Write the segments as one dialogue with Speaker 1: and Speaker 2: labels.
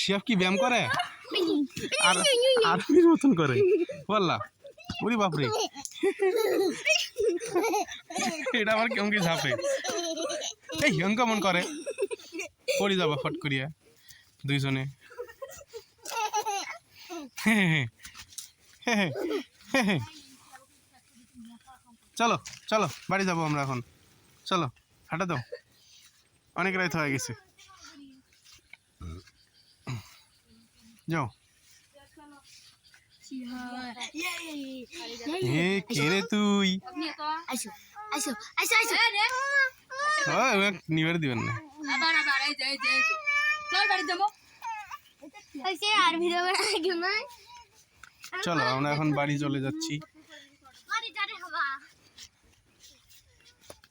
Speaker 1: শিয়াব কি ব্যায়াম করে? আর আর্মির মতন করে। বললা ওরে বাপরে। এটা আবার কেমন কি ঝাপে? এই হিয়ং কেমন করে। পড়ে যাবা ফট করিয়া, দুইজনে। চলো চলো, বাড়ি যাব আমরা এখন। চলো, হাঁটা দাও। অনেক রাত হয়ে গেছে। যাও। এ কে রে তুই?
Speaker 2: আইসো আইসো আইসো আইসো
Speaker 1: নিবার দিবেন না।
Speaker 3: আবার আবার এই যে এই যে চল বাড়ি যাব
Speaker 2: আর ভিডিও কেউ নাই
Speaker 1: চলো আমরা এখন বাড়ি চলে যাচ্ছি।
Speaker 2: বাড়ি যারে হবা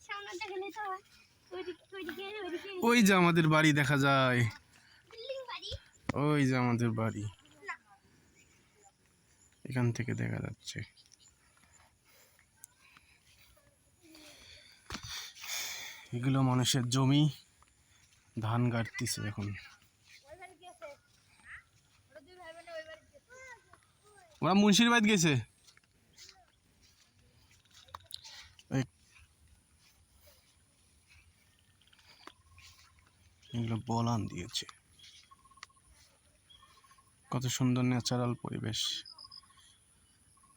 Speaker 2: সামনে দেখলে তো ওইদিকে ওইদিকে ওইদিকে
Speaker 1: ওই যে আমাদের বাড়ি দেখা যায়। ওই যে আমাদের বাড়ি। এখান থেকে দেখা যাচ্ছে। এগুলো মানুষের জমি। ধান কাটতেছে এখন। ওরা মুন্সির বাড়ি গেছে? এগুলো বলান দিয়েছে। কত সুন্দর ন্যাচারাল পরিবেশ।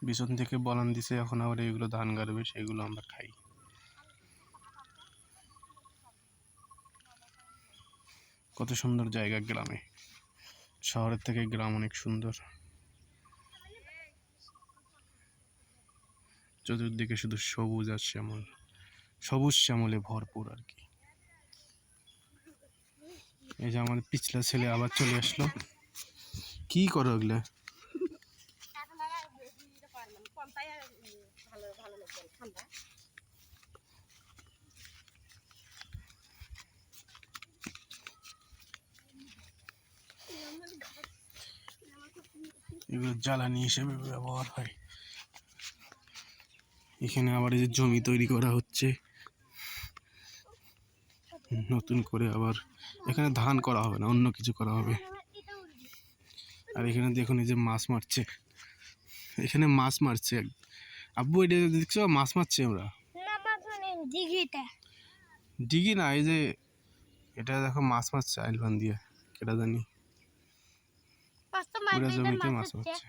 Speaker 1: পিছন থেকে বলান দিছে, এখন আবার এগুলো ধান গাড়বে সেগুলো আমরা খাই। কত সুন্দর জায়গা গ্রামে। শহরের থেকে গ্রাম অনেক সুন্দর। চতুর্দিকে শুধু সবুজ আর শ্যামল। সবুজ শ্যামলে ভরপুর আর কি। এই যে আমাদের পিছলা ছেলে আবার চলে আসলো। কি করো ওগুলা? জ্বালানি হিসেবে ব্যবহার হয়। এখানে আবার এই যে জমি তৈরি করা হচ্ছে। নতুন করে আবার এখানে ধান করা হবে না, অন্য কিছু করা হবে। আর এখানে দেখুন এই যে মাছ মারছে। এখানে মাছ মারছে আব্বু এটা দেখছ মাছ মারছে আমরা?
Speaker 2: মাছ মানে
Speaker 1: ডিগি না এই যে এটা দেখো মাছ মারছে আইলবান দিয়ে কেটা জানি।
Speaker 2: মাছ
Speaker 1: পুরা জমিতে
Speaker 2: মাছ
Speaker 1: মারছে।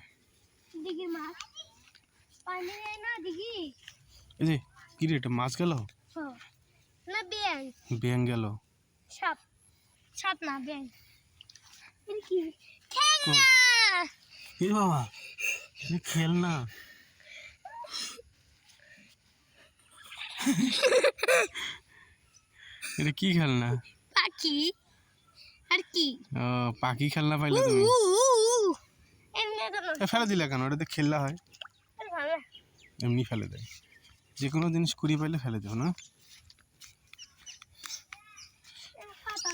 Speaker 1: এই যে কি রে এটা মাছ গেল?
Speaker 2: ব্যাং
Speaker 1: গেল।
Speaker 2: সাপ। সাপ না ব্যাং এটা কি
Speaker 1: বাবা? এ খেল না। এটা কি খেলনা?
Speaker 2: পাখি। আর কি?
Speaker 1: ও পাখি খেলনা পাইলে তুমি। ফেলে দিলে কেন? ওটাতে খেললা হয়। এমনি ফেলে দেয়। যে কোনো জিনিস কুড়ি পাইলে ফেলে দেবো না?
Speaker 2: এর পাতা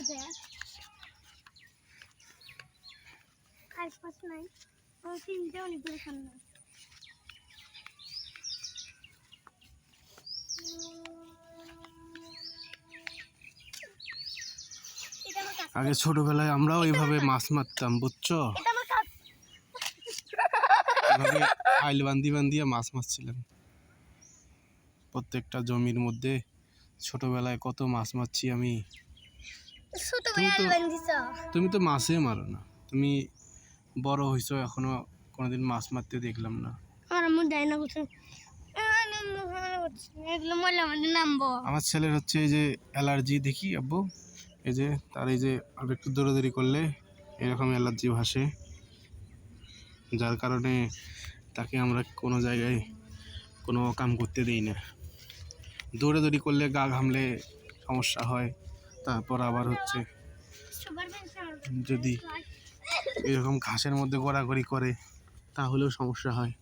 Speaker 2: তিনটে অনেকগুলো সামনে
Speaker 1: আগে ছোটবেলায় আমরাও এইভাবে মাছ মারতাম বুঝছ? এভাবে আইল বান্দি বান্দিয়ে মাছ মারছিলাম। প্রত্যেকটা জমির মধ্যে ছোটবেলায় কত মাছ মারছি আমি। তুমি তো- তুমি তো মাছে মারো না। তুমি বড় হইছো এখনও কোনোদিন মাছ মারতে দেখলাম না।
Speaker 2: আমার আম্মু দেয় না কোথাও এগুলো নামবো।
Speaker 1: আমার ছেলের হচ্ছে এই যে অ্যালার্জি দেখি আব্বু। এই যে তার এই যে আর একটু দৌড়াদৌড়ি করলে এরকম অ্যালার্জি ভাসে। যার কারণে তাকে আমরা কোনো জায়গায় কোনো কাম করতে দিই না। দৌড়াদৌড়ি করলে গা ঘামলে সমস্যা হয় তারপর আবার হচ্ছে যদি এরকম ঘাসের মধ্যে গড়াগড়ি করে তাহলেও সমস্যা হয়।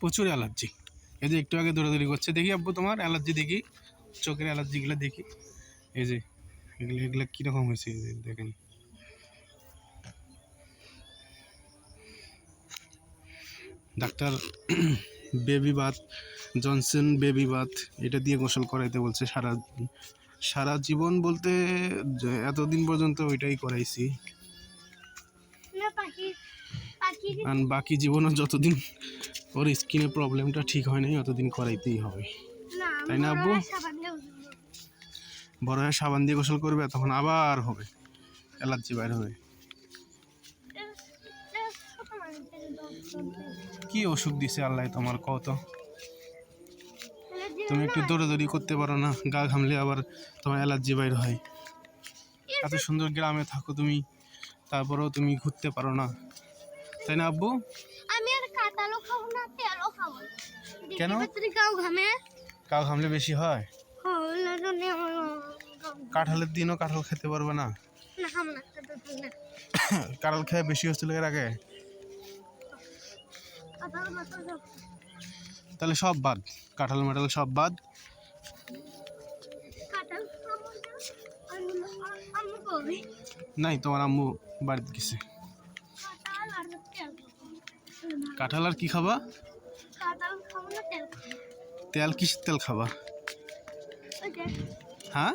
Speaker 1: প্রচুর অ্যালার্জি। এই যে একটু আগে দৌড়াদৌড়ি করছে দেখি আব্বু তোমার অ্যালার্জি দেখি চোখের অ্যালার্জিগুলো দেখি। এই যে এগুলো এগুলো কীরকম হয়েছে দেখেন। Doctor baby bath Johnson baby bath এটা দিয়ে গোসল করাইতে বলছে সারা সারা জীবন বলতে এতদিন পর্যন্ত ওইটাই করাইছি। আর বাকি জীবনও যতদিন ওর স্কিনের প্রবলেমটা ঠিক হয় নাই অতদিন করাইতেই হবে। তাই না, আব্বু? বড় হয়ে সাবান দিয়ে গোসল করবে তখন আবার হবে। অ্যালার্জি বাইর হবে। কি অসুখ দিছে আল্লাহ তোমার কত তুমি একটু দৌড়াদৌড়ি করতে পারো না গা ঘামলে আবার তোমার অ্যালার্জি বাইর হয়। এত সুন্দর গ্রামে থাকো তুমি তারপরেও তুমি ঘুরতে পারো না। তাই না আব্বু?
Speaker 2: আমি আর কাঁঠালও খাব না তেলও খাব
Speaker 1: কেন?
Speaker 2: গাও ঘামে।
Speaker 1: গা ঘামলে বেশি হয়?
Speaker 2: গাও
Speaker 1: কাঁঠালের দিনও কাঁঠাল খেতে পারবে না?
Speaker 2: কাঁঠাল
Speaker 1: খেয়ে বেশি হচ্ছিল এর আগে? তাহলে সব বাদ। কাঁঠাল মাটাল সব বাদ। নাই তোমার আম্মু বাড়িতে গেছে।
Speaker 2: কাঁঠাল আর
Speaker 1: কি খাবা?
Speaker 2: তেল
Speaker 1: কিসের তেল খাবা? হ্যাঁ?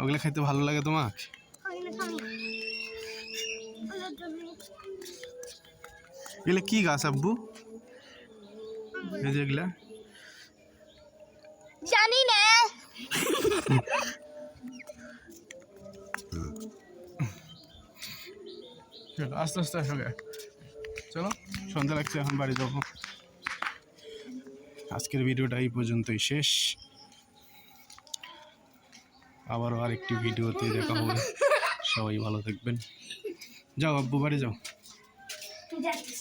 Speaker 1: ওগুলো খাইতে ভালো লাগে তোমার এগুলো কি গাছ আব্বু? এগুলা।
Speaker 2: জানি না।
Speaker 1: চলো আস্তে আস্তে আসো চলো সন্ধ্যা লাগছে এখন বাড়ি যাব। আজকের ভিডিওটা এই পর্যন্তই শেষ। আবারও আরেকটি ভিডিওতে দেখা হবে। সবাই ভালো থাকবেন। যাও আব্বু বাড়ি যাও।
Speaker 2: যাচ্ছি